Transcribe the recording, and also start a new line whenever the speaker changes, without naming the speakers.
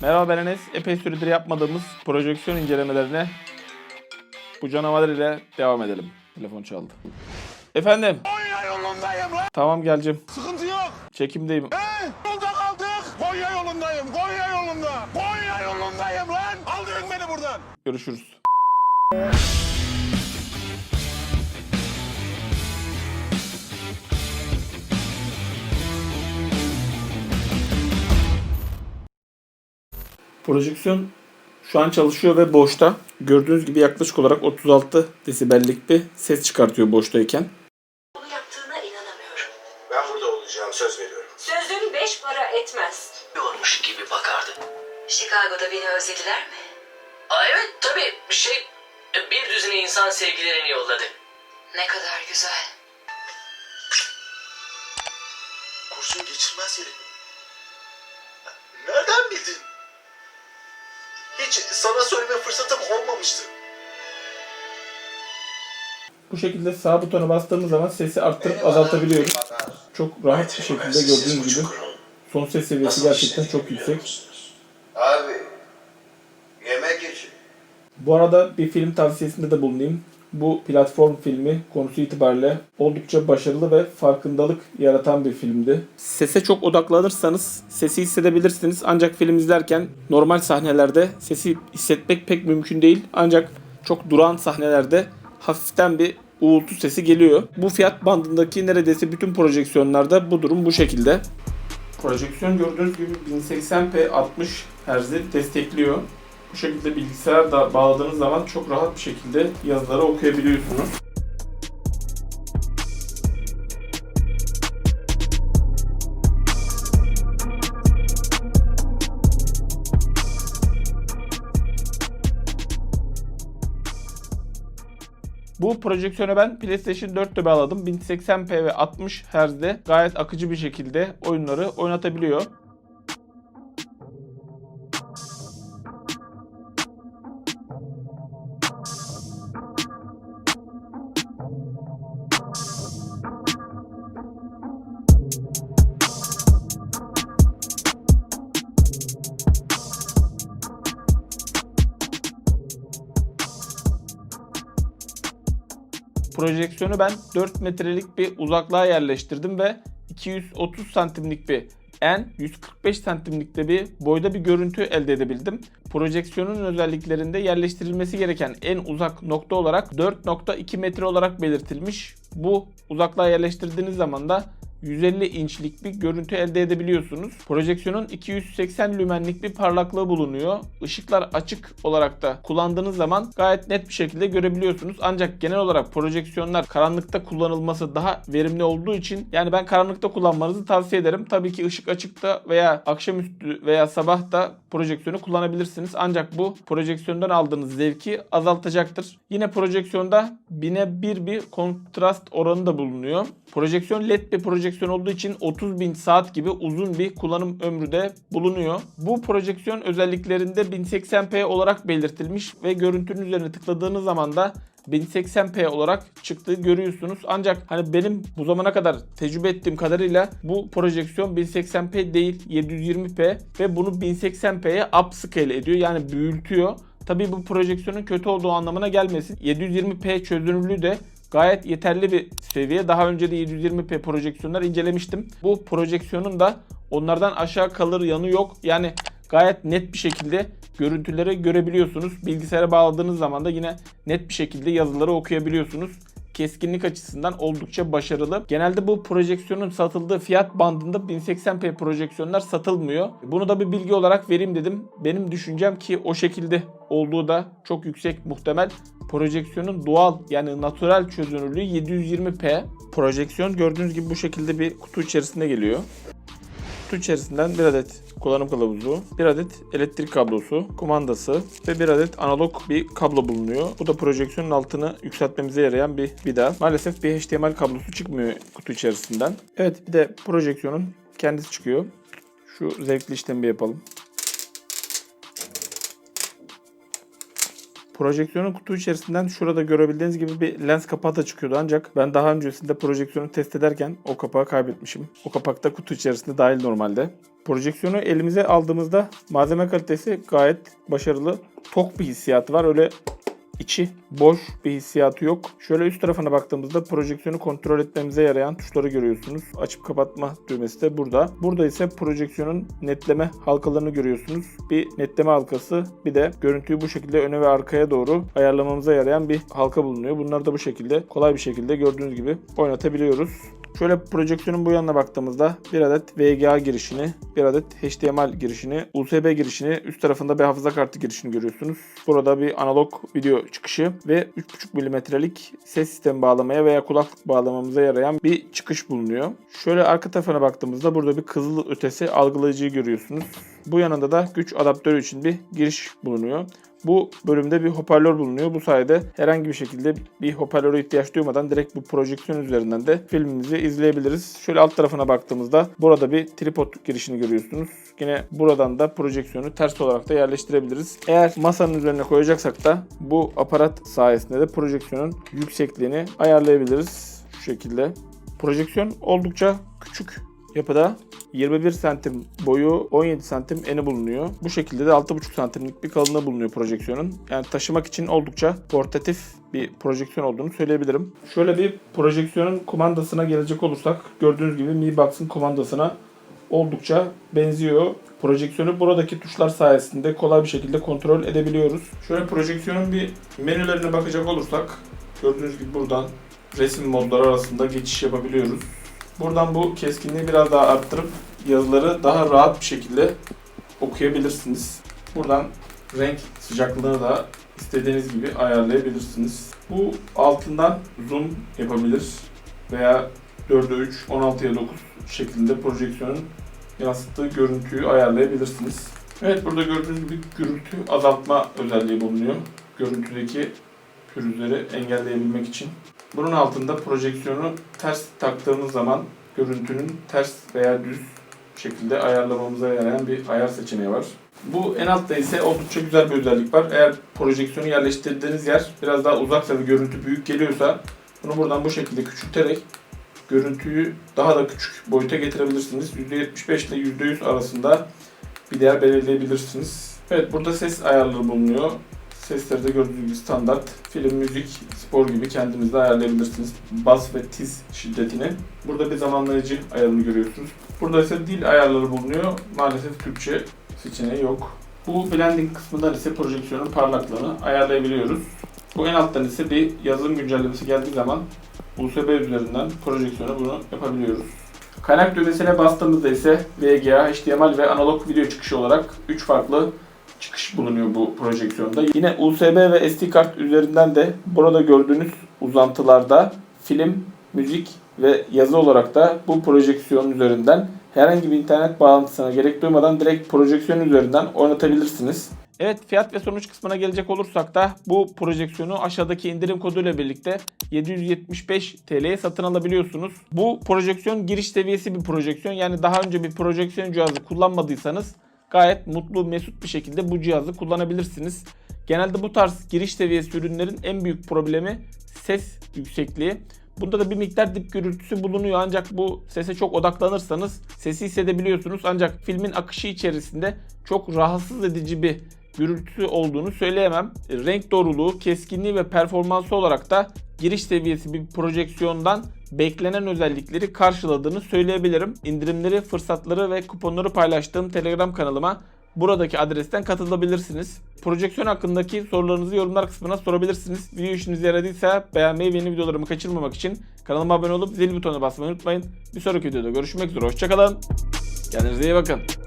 Merhaba ben Enes. Epey süredir yapmadığımız projeksiyon incelemelerine bu canavar ile devam edelim. Telefon çaldı. Efendim.
Konya yolundayım lan.
Tamam geleceğim.
Sıkıntı yok.
Çekimdeyim.
He? Yolda kaldık. Konya yolundayım. Konya yolunda. Konya yolundayım lan. Aldırın beni buradan.
Görüşürüz. Projeksiyon şu an çalışıyor ve boşta. Gördüğünüz gibi yaklaşık olarak 36 desibellik bir ses çıkartıyor boştayken.
Bunu yaptığına inanamıyorum.
Ben burada olacağım söz veriyorum.
Sözün beş para etmez.
Yormuş gibi bakardı.
Chicago'da beni özlediler mi?
Aa, evet tabii şey bir düzine insan sevgilerini yolladı.
Ne kadar güzel.
Kurşun geçirmez yeri. Nereden bildin? Hiç sana söyleme fırsatım olmamıştı.
Bu şekilde sağ butona bastığımız zaman sesi arttırıp azaltabiliyoruz. Çok rahat bir şekilde gördüğünüz gibi son ses seviyesi gerçekten çok yüksek.
Abi yemek için.
Bu arada bir film tavsiyesinde de bulunayım. Bu platform filmi konusu itibariyle oldukça başarılı ve farkındalık yaratan bir filmdi. Sese çok odaklanırsanız sesi hissedebilirsiniz. Ancak film izlerken normal sahnelerde sesi hissetmek pek mümkün değil. Ancak çok duran sahnelerde hafiften bir uğultu sesi geliyor. Bu fiyat bandındaki neredeyse bütün projeksiyonlarda bu durum bu şekilde. Projeksiyon gördüğünüz gibi 1080p 60 Hz'i destekliyor. Bu şekilde bilgisayarda bağladığınız zaman çok rahat bir şekilde yazıları okuyabiliyorsunuz. Bu projeksiyonu ben PlayStation 4'te bağladım. 1080p ve 60 Hz'de gayet akıcı bir şekilde oyunları oynatabiliyor. Projeksiyonu ben 4 metrelik bir uzaklığa yerleştirdim ve 230 santimlik bir en 145 santimlikte bir boyda bir görüntü elde edebildim. Projeksiyonun özelliklerinde yerleştirilmesi gereken en uzak nokta olarak 4.2 metre olarak belirtilmiş. Bu uzaklığa yerleştirdiğiniz zaman da 150 inçlik bir görüntü elde edebiliyorsunuz. Projeksiyonun 280 lümenlik bir parlaklığı bulunuyor. Işıklar açık olarak da kullandığınız zaman gayet net bir şekilde görebiliyorsunuz. Ancak genel olarak projeksiyonlar karanlıkta kullanılması daha verimli olduğu için yani ben karanlıkta kullanmanızı tavsiye ederim. Tabii ki ışık açıkta veya akşamüstü veya sabah da projeksiyonu kullanabilirsiniz. Ancak bu projeksiyondan aldığınız zevki azaltacaktır. Yine projeksiyonda bine bir bir kontrast oranı da bulunuyor. Projeksiyon led bir projeksiyon olduğu için 30 bin saat gibi uzun bir kullanım ömrü de bulunuyor. Bu projeksiyon özelliklerinde 1080p olarak belirtilmiş ve görüntünün üzerine tıkladığınız zaman da 1080p olarak çıktığı görüyorsunuz. Ancak hani benim bu zamana kadar tecrübe ettiğim kadarıyla bu projeksiyon 1080p değil 720p ve bunu 1080p'ye upscale ediyor. Yani büyütüyor. Tabii bu projeksiyonun kötü olduğu anlamına gelmesin. 720p çözünürlüğü de gayet yeterli bir seviye. Daha önce de 720p projeksiyonlar incelemiştim. Bu projeksiyonun da onlardan aşağı kalır yanı yok. Yani gayet net bir şekilde görüntüleri görebiliyorsunuz. Bilgisayara bağladığınız zaman da yine net bir şekilde yazıları okuyabiliyorsunuz. Keskinlik açısından oldukça başarılı. Genelde bu projeksiyonun satıldığı fiyat bandında 1080p projeksiyonlar satılmıyor. Bunu da bir bilgi olarak vereyim dedim. Benim düşüncem ki o şekilde olduğu da çok yüksek muhtemel. Projeksiyonun doğal yani natural çözünürlüğü 720p. Projeksiyon gördüğünüz gibi bu şekilde bir kutu içerisinde geliyor. Kutu içerisinden bir adet kullanım kılavuzu, bir adet elektrik kablosu, kumandası ve bir adet analog bir kablo bulunuyor. Bu da projeksiyonun altını yükseltmemize yarayan bir vida. Maalesef bir HDMI kablosu çıkmıyor kutu içerisinden. Evet bir de projeksiyonun kendisi çıkıyor. Şu zevkli işlemi yapalım. Projeksiyonun kutu içerisinden şurada görebildiğiniz gibi bir lens kapağı da çıkıyordu ancak ben daha öncesinde projeksiyonu test ederken o kapağı kaybetmişim. O kapak da kutu içerisinde dahil normalde. Projeksiyonu elimize aldığımızda malzeme kalitesi gayet başarılı. Tok bir hissiyatı var. Öyle içi boş bir hissiyatı yok. Şöyle üst tarafına baktığımızda projeksiyonu kontrol etmemize yarayan tuşları görüyorsunuz. Açıp kapatma düğmesi de burada. Burada ise projeksiyonun netleme halkalarını görüyorsunuz. Bir netleme halkası bir de görüntüyü bu şekilde öne ve arkaya doğru ayarlamamıza yarayan bir halka bulunuyor. Bunları da bu şekilde kolay bir şekilde gördüğünüz gibi oynatabiliyoruz. Şöyle projeksiyonun bu yanına baktığımızda bir adet VGA girişini, bir adet HDMI girişini, USB girişini, üst tarafında bir hafıza kartı girişini görüyorsunuz. Burada bir analog video çıkışı ve 3.5 milimetrelik ses sistemi bağlamaya veya kulaklık bağlamamıza yarayan bir çıkış bulunuyor. Şöyle arka tarafına baktığımızda burada bir kızıl ötesi algılayıcıyı görüyorsunuz. Bu yanında da güç adaptörü için bir giriş bulunuyor. Bu bölümde bir hoparlör bulunuyor. Bu sayede herhangi bir şekilde bir hoparlöre ihtiyaç duymadan direkt bu projeksiyon üzerinden de filmimizi izleyebiliriz. Şöyle alt tarafına baktığımızda burada bir tripod girişini görüyorsunuz. Yine buradan da projeksiyonu ters olarak da yerleştirebiliriz. Eğer masanın üzerine koyacaksak da bu aparat sayesinde de projeksiyonun yüksekliğini ayarlayabiliriz. Şu şekilde. Projeksiyon oldukça küçük yapıda 21 santim boyu 17 santim eni bulunuyor. Bu şekilde de 6,5 santimlik bir kalınlığı bulunuyor projeksiyonun. Yani taşımak için oldukça portatif bir projeksiyon olduğunu söyleyebilirim. Şöyle bir projeksiyonun kumandasına gelecek olursak gördüğünüz gibi Mi Box'ın kumandasına oldukça benziyor. Projeksiyonu buradaki tuşlar sayesinde kolay bir şekilde kontrol edebiliyoruz. Şöyle projeksiyonun bir menülerine bakacak olursak gördüğünüz gibi buradan resim modları arasında geçiş yapabiliyoruz. Buradan bu keskinliği biraz daha arttırıp yazıları daha rahat bir şekilde okuyabilirsiniz. Buradan renk sıcaklığını da istediğiniz gibi ayarlayabilirsiniz. Bu altından zoom yapabilir veya 4'e 3, 16'ya 9 şeklinde projeksiyonun yansıttığı görüntüyü ayarlayabilirsiniz. Evet burada gördüğünüz gibi gürültü azaltma özelliği bulunuyor. Görüntüdeki pürüzleri engelleyebilmek için. Bunun altında projeksiyonu ters taktığımız zaman görüntünün ters veya düz şekilde ayarlamamıza yarayan bir ayar seçeneği var. Bu en altta ise oldukça güzel bir özellik var. Eğer projeksiyonu yerleştirdiğiniz yer biraz daha uzaksa ve görüntü büyük geliyorsa bunu buradan bu şekilde küçülterek görüntüyü daha da küçük boyuta getirebilirsiniz. %75 ile %100 arasında bir değer belirleyebilirsiniz. Evet burada ses ayarları bulunuyor. Sesleri de gördüğünüz gibi standart. Film, müzik, spor gibi kendiniz de ayarlayabilirsiniz. Bas ve tiz şiddetini. Burada bir zamanlayıcı ayarını görüyorsunuz. Burada ise dil ayarları bulunuyor. Maalesef Türkçe seçeneği yok. Bu blending kısmından ise projeksiyonun parlaklığını ayarlayabiliyoruz. Bu en alttan ise bir yazılım güncellemesi geldiği zaman USB üzerinden projeksiyona bunu yapabiliyoruz. Kaynak düğmesine bastığımızda ise VGA, HDMI ve analog video çıkışı olarak 3 farklı çıkış bulunuyor bu projeksiyonda. Yine USB ve SD kart üzerinden de burada gördüğünüz uzantılarda film, müzik ve yazı olarak da bu projeksiyon üzerinden herhangi bir internet bağlantısına gerek duymadan direkt projeksiyon üzerinden oynatabilirsiniz. Evet fiyat ve sonuç kısmına gelecek olursak da bu projeksiyonu aşağıdaki indirim koduyla birlikte 775 TL'ye satın alabiliyorsunuz. Bu projeksiyon giriş seviyesi bir projeksiyon. Yani daha önce bir projeksiyon cihazı kullanmadıysanız gayet mutlu mesut bir şekilde bu cihazı kullanabilirsiniz. Genelde bu tarz giriş seviyesi ürünlerin en büyük problemi ses yüksekliği. Bunda da bir miktar dip gürültüsü bulunuyor ancak bu sese çok odaklanırsanız sesi hissedebiliyorsunuz. Ancak filmin akışı içerisinde çok rahatsız edici bir gürültüsü olduğunu söyleyemem. Renk doğruluğu, keskinliği ve performansı olarak da giriş seviyesi bir projeksiyondan beklenen özellikleri karşıladığını söyleyebilirim. İndirimleri, fırsatları ve kuponları paylaştığım Telegram kanalıma buradaki adresten katılabilirsiniz. Projeksiyon hakkındaki sorularınızı yorumlar kısmına sorabilirsiniz. Video işinize yaradıysa beğenmeyi ve yeni videolarımı kaçırmamak için kanalıma abone olup zil butonuna basmayı unutmayın. Bir sonraki videoda görüşmek üzere. Hoşçakalın. Kendinize iyi bakın.